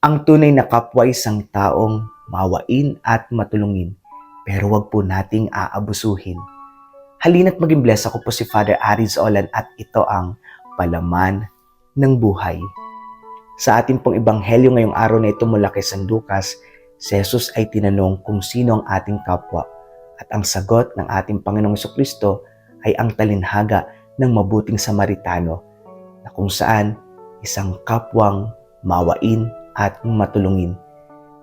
Ang tunay na kapwa isang taong mawain at matulungin, pero wag po nating aabusuhin. Halina't maging bless ako po si Father Aris Olan at ito ang palaman ng buhay. Sa ating pong ebanghelyo ngayong araw na ito mula kay San Lucas, si Jesus ay tinanong kung sino ang ating kapwa at ang sagot ng ating Panginoong Kristo ay ang talinhaga ng mabuting Samaritano na kung saan isang kapwang mawain at matulungin.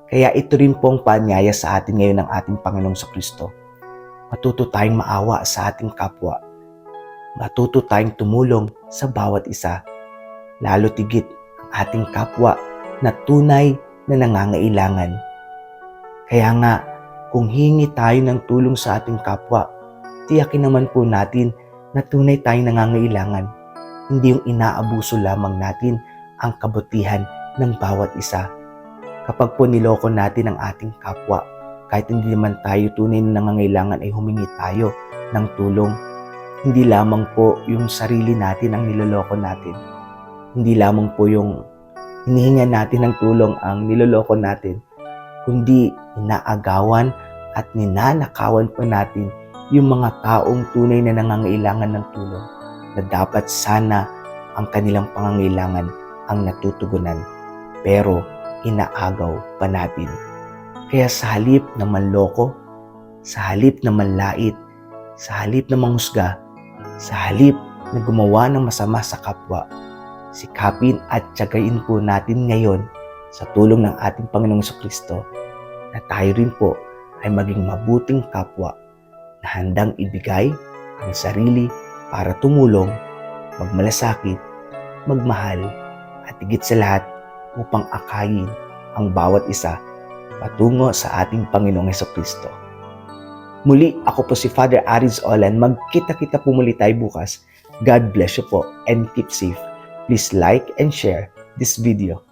Kaya ito rin pong paanyaya sa atin ngayon ng ating Panginoong Kristo. Matuto tayong maawa sa ating kapwa. Matuto tayong tumulong sa bawat isa. Lalo tigit ang ating kapwa na tunay na nangangailangan. Kaya nga, kung hingi tayo ng tulong sa ating kapwa, tiyakin naman po natin na tunay tayong nangangailangan. Hindi yung inaabuso lamang natin ang kabutihan ng bawat isa. Kapag po niloko natin ang ating kapwa, kahit hindi naman tayo tunay na nangangailangan ay humingi tayo ng tulong. Hindi lamang po yung sarili natin ang niloloko natin. Hindi lamang po yung hinihinga natin ng tulong ang niloloko natin, kundi inaagawan at ninanakawan pa natin yung mga taong tunay na nangangailangan ng tulong na dapat sana ang kanilang pangangailangan ang natutugunan. Pero inaagaw pa natin. Kaya sa halip na manloko, sa halip na manlait, sa halip na manghusga, sa halip na gumawa ng masama sa kapwa, sikapin at tiyagain po natin ngayon sa tulong ng ating Panginoong Kristo na tayo rin po ay maging mabuting kapwa na handang ibigay ang sarili para tumulong, magmalasakit, magmahal, at higit sa lahat upang akayin ang bawat isa patungo sa ating Panginoong Heso Kristo. Muli, ako po si Father Aris Olan. Magkita-kita po muli tayo bukas. God bless you po and keep safe. Please like and share this video.